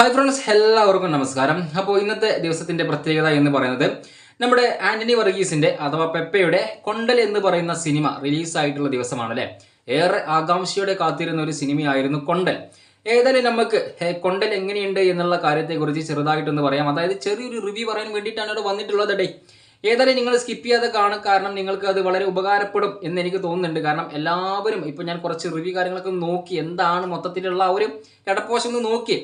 Hi friends എല്ലാവർക്കും നമസ്കാരം. അപ്പോൾ ഇന്നത്തെ ദിവസത്തിന്റെ പ്രത്യേകത എന്ന് പറയുന്നത് നമ്മുടെ ആന്റണി വർഗീസിന്റെ അഥവാ പെപ്പയുടെ കൊണ്ടൽ എന്ന് പറയുന്ന സിനിമ റിലീസായിട്ടുള്ള ദിവസമാണ് അല്ലേ ഏറെ ആകാംക്ഷയോടെ കാത്തിരുന്ന ഒരു സിനിമയായിരുന്നു കൊണ്ടൽ. ഏതായാലും നമുക്ക് കൊണ്ടൽ എങ്ങനെയുണ്ട് എന്നുള്ള കാര്യത്തെക്കുറിച്ച് ചെറുതായിട്ടൊന്ന് പറയാം. അതായത് ചെറിയൊരു റിവ്യൂ പറയാൻ വേണ്ടിയിട്ടാണ് ഇവിടെ വന്നിട്ടുള്ളത് ഡേ ഏതായാലും നിങ്ങൾ സ്കിപ്പ് ചെയ്യാതെ കാണും. കാരണം നിങ്ങൾക്ക് അത് വളരെ ഉപകാരപ്പെടും എന്ന് എനിക്ക് തോന്നുന്നുണ്ട്. കാരണം എല്ലാവരും ഇപ്പം ഞാൻ കുറച്ച് റിവ്യൂ കാര്യങ്ങളൊക്കെ നോക്കി എന്താണ് മൊത്തത്തിലുള്ള ആ ഒരു കിടപ്പോശം നോക്കി.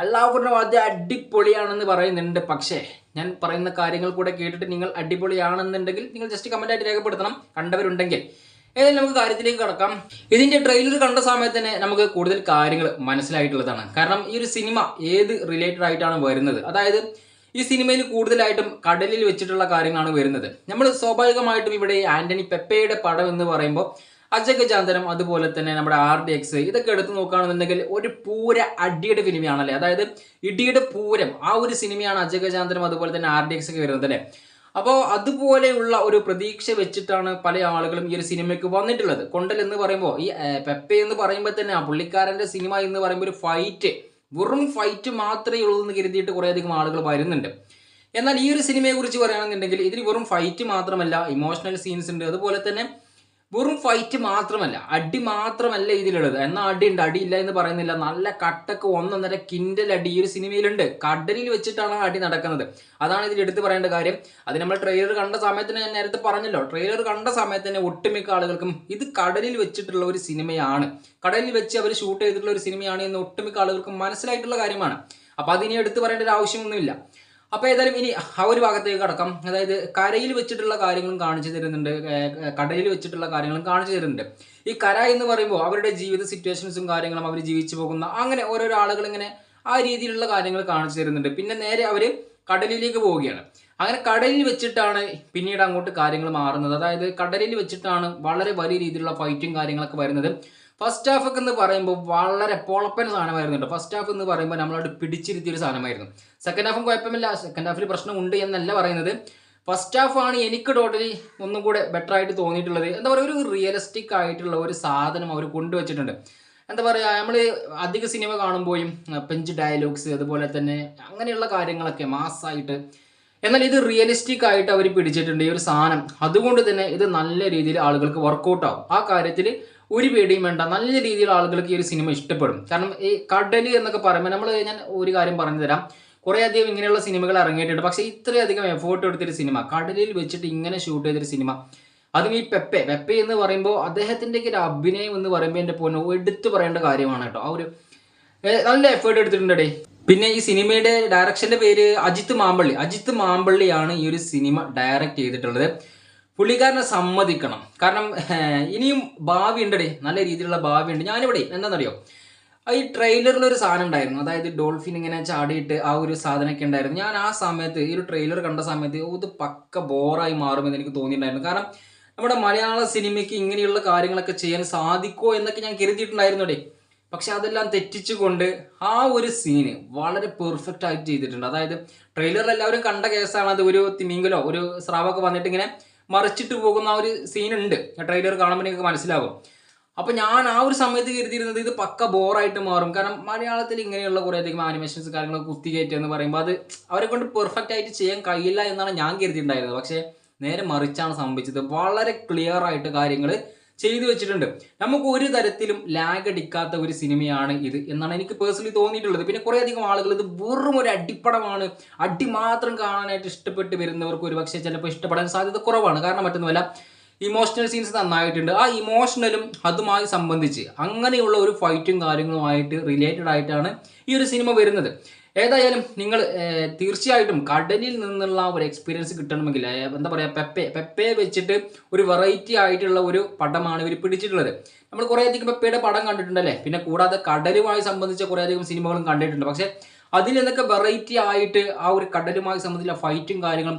എല്ലാവരും വാദ്യം അടിപൊളിയാണെന്ന് പറയുന്നുണ്ട്. പക്ഷേ ഞാൻ പറയുന്ന കാര്യങ്ങൾ കൂടെ കേട്ടിട്ട് നിങ്ങൾ അടിപൊളിയാണെന്നുണ്ടെങ്കിൽ നിങ്ങൾ ജസ്റ്റ് കമന്റ് ആയിട്ട് രേഖപ്പെടുത്തണം. കണ്ടവരുണ്ടെങ്കിൽ ഏതായാലും നമുക്ക് കാര്യത്തിലേക്ക് കടക്കാം. ഇതിന്റെ ട്രെയിലർ കണ്ട സമയത്ത് തന്നെ നമുക്ക് കൂടുതൽ കാര്യങ്ങൾ മനസ്സിലായിട്ടുള്ളതാണ്. കാരണം ഈ ഒരു സിനിമ ഏത് റിലേറ്റഡ് ആയിട്ടാണ് വരുന്നത്? അതായത് ഈ സിനിമയിൽ കൂടുതലായിട്ടും കടലിൽ വെച്ചിട്ടുള്ള കാര്യങ്ങളാണ് വരുന്നത്. നമ്മൾ സ്വാഭാവികമായിട്ടും ഇവിടെ ആന്റണി പെപ്പയുടെ പടം എന്ന് പറയുമ്പോൾ അജഗജാന്തരം അതുപോലെ തന്നെ നമ്മുടെ ആർ ഡി എക്സ് ഇതൊക്കെ എടുത്തു നോക്കുകയാണെന്നുണ്ടെങ്കിൽ ഒരു പൂര അടിയുടെ ഫിലിമിയാണല്ലേ? അതായത് ഇടിയുടെ പൂരം. ആ ഒരു സിനിമയാണ് അജഗജാന്തരം അതുപോലെ തന്നെ ആർ ഡി എക്സ് ഒക്കെ വരുന്നത് അല്ലേ? അപ്പോൾ അതുപോലെയുള്ള ഒരു പ്രതീക്ഷ വെച്ചിട്ടാണ് പല ആളുകളും ഈ ഒരു സിനിമയ്ക്ക് വന്നിട്ടുള്ളത്. കൊണ്ടൽ എന്ന് പറയുമ്പോൾ ഈ പെപ്പ എന്ന് പറയുമ്പോൾ തന്നെ ആ പുള്ളിക്കാരന്റെ സിനിമ എന്ന് പറയുമ്പോൾ ഒരു ഫൈറ്റ് വെറും ഫൈറ്റ് മാത്രമേ ഉള്ളൂ എന്ന് കരുതിയിട്ട് കുറേയധികം ആളുകൾ വരുന്നുണ്ട്. എന്നാൽ ഈ ഒരു സിനിമയെക്കുറിച്ച് പറയുകയാണെന്നുണ്ടെങ്കിൽ ഇതിൽ വെറും ഫൈറ്റ് മാത്രമല്ല ഇമോഷണൽ സീൻസ് ഉണ്ട്. അതുപോലെ തന്നെ വെറും ഫൈറ്റ് മാത്രമല്ല അടി മാത്രമല്ല ഇതിലുള്ളത്. എന്നാൽ അടി ഉണ്ട് അടിയില്ല എന്ന് പറയുന്നില്ല. നല്ല കട്ടക്ക് ഒന്നൊന്നര കിൻഡൽ അടി ഈ ഒരു സിനിമയിലുണ്ട്. കടലിൽ വെച്ചിട്ടാണ് അടി നടക്കുന്നത്. അതാണ് ഇതിൽ എടുത്തു പറയേണ്ട കാര്യം. അത് നമ്മൾ ട്രെയിലർ കണ്ട സമയത്തിന് ഞാൻ നേരത്തെ പറഞ്ഞല്ലോ. ട്രെയിലർ കണ്ട സമയത്ത് തന്നെ ഒട്ടുമിക്ക ആളുകൾക്കും ഇത് കടലിൽ വെച്ചിട്ടുള്ള ഒരു സിനിമയാണ്. കടലിൽ വെച്ച് അവർ ഷൂട്ട് ചെയ്തിട്ടുള്ള ഒരു സിനിമയാണ് എന്ന് ഒട്ടുമിക്ക ആളുകൾക്കും മനസ്സിലായിട്ടുള്ള കാര്യമാണ്. അപ്പൊ അതിനെ എടുത്തു പറയേണ്ട ഒരു ആവശ്യമൊന്നുമില്ല. അപ്പൊ ഏതായാലും ഇനി ആ ഒരു ഭാഗത്തേക്ക് കടക്കാം. അതായത് കരയിൽ വെച്ചിട്ടുള്ള കാര്യങ്ങളും കാണിച്ചു തരുന്നുണ്ട്. കടലിൽ വെച്ചിട്ടുള്ള കാര്യങ്ങളും കാണിച്ചു തരുന്നുണ്ട്. ഈ കര എന്ന് പറയുമ്പോൾ അവരുടെ ജീവിത സിറ്റുവേഷൻസും കാര്യങ്ങളും അവർ ജീവിച്ചു പോകുന്ന അങ്ങനെ ഓരോരോ ആളുകൾ ഇങ്ങനെ ആ രീതിയിലുള്ള കാര്യങ്ങൾ കാണിച്ചു തരുന്നുണ്ട്. പിന്നെ നേരെ അവർ കടലിലേക്ക് പോവുകയാണ്. അങ്ങനെ കടലിൽ വെച്ചിട്ടാണ് പിന്നീട് അങ്ങോട്ട് കാര്യങ്ങൾ മാറുന്നത്. അതായത് കടലിൽ വെച്ചിട്ടാണ് വളരെ വലിയ രീതിയിലുള്ള ഫൈറ്റും കാര്യങ്ങളൊക്കെ വരുന്നത്. ഫസ്റ്റ് ഹാഫ് എന്ന് പറയുമ്പോൾ വളരെ പൊളപ്പൻ സാധനമായിരുന്നു കേട്ടോ ഫസ്റ്റ് ഹാഫ് എന്ന് പറയുമ്പോൾ നമ്മളോട് പിടിച്ചിരുത്തിയ ഒരു സാധനമായിരുന്നു. സെക്കൻഡ് ഹാഫും കുഴപ്പമില്ല. സെക്കൻഡ് ഹാഫിൽ പ്രശ്നമുണ്ട് എന്നല്ല പറയുന്നത്. ഫസ്റ്റ് ഹാഫ് ആണ് എനിക്ക് ടോട്ടലി ഒന്നും കൂടെ ബെറ്റർ ആയിട്ട് തോന്നിയിട്ടുള്ളത്. എന്താ പറയുക ഒരു റിയലിസ്റ്റിക് ആയിട്ടുള്ള ഒരു സാധനം അവർ കൊണ്ടുവച്ചിട്ടുണ്ട്. എന്താ പറയുക നമ്മൾ അധിക സിനിമ കാണുമ്പോഴും പെഞ്ച് ഡയലോഗ്സ് അതുപോലെ തന്നെ അങ്ങനെയുള്ള കാര്യങ്ങളൊക്കെ മാസ്സായിട്ട് എന്നാൽ ഇത് റിയലിസ്റ്റിക് ആയിട്ട് അവർ പിടിച്ചിട്ടുണ്ട് ഈ ഒരു സാധനം. അതുകൊണ്ട് തന്നെ ഇത് നല്ല രീതിയിൽ ആളുകൾക്ക് വർക്കൗട്ട് ആവും. ആ കാര്യത്തിൽ ഒരു പേടിയും വേണ്ട. നല്ല രീതിയിൽ ആളുകൾക്ക് ഈ ഒരു സിനിമ ഇഷ്ടപ്പെടും. കാരണം ഈ കടൽ എന്നൊക്കെ പറയുമ്പോൾ നമ്മൾ ഞാൻ ഒരു കാര്യം പറഞ്ഞു തരാം കുറേ അധികം ഇങ്ങനെയുള്ള സിനിമകൾ ഇറങ്ങിയിട്ടുണ്ട്. പക്ഷേ ഇത്രയധികം എഫേർട്ട് എടുത്തൊരു സിനിമ കടലിൽ വെച്ചിട്ട് ഇങ്ങനെ ഷൂട്ട് ചെയ്തൊരു സിനിമ അതും ഈ പെപ്പെ. പെപ്പെ എന്ന് പറയുമ്പോൾ അദ്ദേഹത്തിന്റെ ഒരു അഭിനയം എന്ന് പറയുമ്പോൾ എന്റെ പോലെ എടുത്തു പറയേണ്ട കാര്യമാണ് കേട്ടോ. ആ ഒരു നല്ല എഫേർട്ട് എടുത്തിട്ടുണ്ടേ പിന്നെ ഈ സിനിമയുടെ ഡയറക്ഷന്റെ പേര് അജിത്ത് മാമ്പള്ളി. അജിത്ത് മാമ്പള്ളിയാണ് ഈ ഒരു സിനിമ ഡയറക്റ്റ് ചെയ്തിട്ടുള്ളത്. പുള്ളിക്കാരനെ സമ്മതിക്കണം. കാരണം ഇനിയും ഭാവി ഉണ്ടടി. നല്ല രീതിയിലുള്ള ഭാവി ഉണ്ട്. ഞാനിവിടെ എന്താണെന്നറിയോ? ഈ ട്രെയിലറിൽ ഒരു സാധനം ഉണ്ടായിരുന്നു. അതായത് ഡോൾഫിൻ ഇങ്ങനെ ചാടിയിട്ട് ആ ഒരു സാധനമൊക്കെ ഉണ്ടായിരുന്നു. ഞാൻ ആ സമയത്ത് ഈ ഒരു ട്രെയിലർ കണ്ട സമയത്ത് ഇത് പക്ക ബോറായി മാറുമെന്ന് എനിക്ക് തോന്നിയിട്ടുണ്ടായിരുന്നു. കാരണം നമ്മുടെ മലയാള സിനിമയ്ക്ക് ഇങ്ങനെയുള്ള കാര്യങ്ങളൊക്കെ ചെയ്യാൻ സാധിക്കുമോ എന്നൊക്കെ ഞാൻ കരുതിയിട്ടുണ്ടായിരുന്നു ഡേ പക്ഷെ അതെല്ലാം തെറ്റിച്ചുകൊണ്ട് ആ ഒരു സീന് വളരെ പെർഫെക്റ്റ് ആയിട്ട് ചെയ്തിട്ടുണ്ട്. അതായത് ട്രെയിലറിൽ എല്ലാവരും കണ്ട കേസാണ് അത് ഒരു തിമിങ്കലോ ഒരു സ്രാവൊക്കെ വന്നിട്ട് ഇങ്ങനെ മറിച്ചിട്ട് പോകുന്ന ആ ഒരു സീൻ ഉണ്ട്. ട്രെയിലർ കാണുമ്പോൾ നിങ്ങൾക്ക് മനസ്സിലാവും. അപ്പോൾ ഞാൻ ആ ഒരു സമയത്ത് കരുതിയിരുന്നത് ഇത് പക്ക ബോറായിട്ട് മാറും. കാരണം മലയാളത്തിൽ ഇങ്ങനെയുള്ള കുറേ അധികം ആനിമേഷൻസ് കാര്യങ്ങളൊക്കെ കുത്തിക്കയറ്റുക എന്ന് പറയുമ്പോൾ അത് അവരെ കൊണ്ട് പെർഫെക്റ്റ് ആയിട്ട് ചെയ്യാൻ കഴിയില്ല എന്നാണ് ഞാൻ കരുതിയിട്ടുണ്ടായിരുന്നത്. പക്ഷേ നേരെ മറിച്ചാണ് സംഭവിച്ചത്. വളരെ ക്ലിയർ ആയിട്ട് കാര്യങ്ങൾ ചെയ്തു വെച്ചിട്ടുണ്ട്. നമുക്ക് ഒരു തരത്തിലും ലാഗ് അടിക്കാത്ത ഒരു സിനിമയാണ് ഇത് എന്നാണ് എനിക്ക് പേഴ്സണലി തോന്നിയിട്ടുള്ളത്. പിന്നെ കുറേ അധികം ആളുകൾ ഇത് വെറും ഒരു അടിപ്പടമാണ് അടി മാത്രം കാണാനായിട്ട് ഇഷ്ടപ്പെട്ട് വരുന്നവർക്ക് ഒരു പക്ഷേ ചിലപ്പോൾ ഇഷ്ടപ്പെടാൻ സാധ്യത കുറവാണ്. കാരണം മറ്റൊന്നുമല്ല ഇമോഷണൽ സീൻസ് നന്നായിട്ടുണ്ട്. ആ ഇമോഷണലും അതുമായി സംബന്ധിച്ച് അങ്ങനെയുള്ള ഒരു ഫൈറ്റും കാര്യങ്ങളുമായിട്ട് റിലേറ്റഡ് ആയിട്ടാണ് ഈ ഒരു സിനിമ വരുന്നത്. ഏതായാലും നിങ്ങൾ തീർച്ചയായിട്ടും കടലിൽ നിന്നുള്ള ഒരു എക്സ്പീരിയൻസ് കിട്ടണമെങ്കിൽ എന്താ പറയുക പെപ്പെ പെപ്പയെ വെച്ചിട്ട് ഒരു വെറൈറ്റി ആയിട്ടുള്ള ഒരു പടമാണ് ഇവർ പിടിച്ചിട്ടുള്ളത്. നമ്മൾ കുറേ അധികം പെപ്പയുടെ പടം കണ്ടിട്ടുണ്ടല്ലേ? പിന്നെ കൂടാതെ കടലുമായി സംബന്ധിച്ച കുറേ അധികം സിനിമകളും കണ്ടിട്ടുണ്ട്. പക്ഷേ അതിൽ നിന്നൊക്കെ വെറൈറ്റി ആയിട്ട് ആ ഒരു കടലുമായി സംബന്ധിച്ച ഫൈറ്റും കാര്യങ്ങളും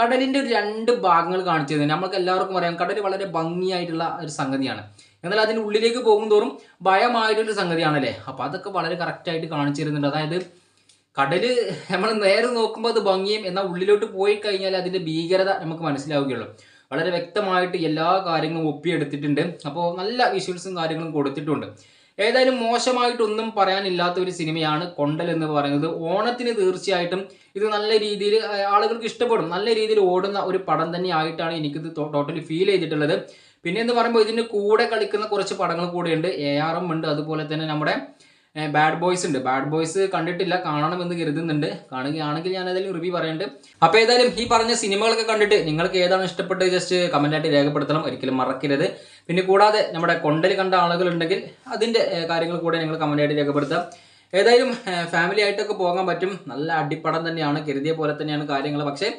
കടലിന്റെ ഒരു രണ്ട് ഭാഗങ്ങൾ കാണിച്ചു തന്നെ നമുക്ക് എല്ലാവർക്കും അറിയാം കടൽ വളരെ ഭംഗിയായിട്ടുള്ള ഒരു സംഗതിയാണ്. എന്നാൽ അതിന്റെ ഉള്ളിലേക്ക് പോകും തോറും ഭയമായിട്ടൊരു സംഗതിയാണല്ലേ? അപ്പോൾ അതൊക്കെ വളരെ കറക്റ്റായിട്ട് കാണിച്ചു തരുന്നുണ്ട്. അതായത് കടൽ നമ്മൾ നേരെ നോക്കുമ്പോൾ അത് ഭംഗിയും എന്നാൽ ഉള്ളിലോട്ട് പോയി കഴിഞ്ഞാൽ അതിന്റെ ഭീകരത നമുക്ക് മനസ്സിലാവുകയുള്ളൂ. വളരെ വ്യക്തമായിട്ട് എല്ലാ കാര്യങ്ങളും ഒപ്പിയെടുത്തിട്ടുണ്ട്. അപ്പോൾ നല്ല വിഷ്വൽസും കാര്യങ്ങളും കൊടുത്തിട്ടുണ്ട്. ഏതായാലും മോശമായിട്ടൊന്നും പറയാനില്ലാത്ത ഒരു സിനിമയാണ് കൊണ്ടൽ എന്ന് പറയുന്നത്. ഓണത്തിന് തീർച്ചയായിട്ടും ഇത് നല്ല രീതിയിൽ ആളുകൾക്ക് ഇഷ്ടപ്പെടും. നല്ല രീതിയിൽ ഓടുന്ന ഒരു പടം തന്നെ ആയിട്ടാണ് എനിക്കിത് ടോട്ടലി ഫീൽ ചെയ്തിട്ടുള്ളത്. പിന്നെ എന്ന് പറയുമ്പോൾ ഇതിന്റെ കൂടെ കളിക്കുന്ന കുറച്ച് പടങ്ങൾ കൂടെയുണ്ട്. എ ആർ എം ഉണ്ട്. അതുപോലെ തന്നെ നമ്മുടെ ബാഡ് ബോയ്സ് ഉണ്ട്. ബാഡ് ബോയ്സ് കണ്ടിട്ടില്ല കാണണമെന്ന് കരുതുന്നുണ്ട്. കാണുകയാണെങ്കിൽ ഞാൻ അതിൽ റിവ്യൂ പറയുന്നുണ്ട് അപ്പോൾ ഏതായാലും ഈ പറഞ്ഞ സിനിമകളൊക്കെ കണ്ടിട്ട് നിങ്ങൾക്ക് ഏതാണ് ഇഷ്ടപ്പെട്ടത് ജസ്റ്റ് കമന്റായിട്ട് രേഖപ്പെടുത്തണം. ഒരിക്കലും മറക്കരുത്. പിന്നെ കൂടാതെ നമ്മുടെ കൊണ്ടൽ കണ്ട ആളുകളുണ്ടെങ്കിൽ അതിന്റെ കാര്യങ്ങൾ കൂടെ നിങ്ങൾ കമന്റായിട്ട് രേഖപ്പെടുത്താം. ഏതായാലും ഫാമിലി ആയിട്ടൊക്കെ പോകാൻ പറ്റും. നല്ല അടിപ്പടം തന്നെയാണ് കരുതിയ പോലെ തന്നെയാണ് കാര്യങ്ങൾ. പക്ഷേ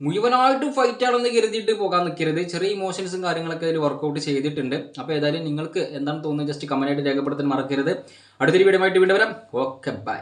മുഴുവനായിട്ടും ഫൈറ്റ് ആണെന്ന് കരുതിയിട്ട് പോകാൻ നിൽക്കരുത് ചെറിയ ഇമോഷൻസും കാര്യങ്ങളൊക്കെ അതിൽ വർക്കൗട്ട് ചെയ്തിട്ടുണ്ട്. അപ്പോൾ ഏതായാലും നിങ്ങൾക്ക് എന്താണ് തോന്നുന്നത് ജസ്റ്റ് കമന്റായിട്ട് രേഖപ്പെടുത്താൻ മറക്കരുത്. അടുത്തൊരു വീഡിയോ ആയിട്ട് വീണ്ടും വരാം. Okay bye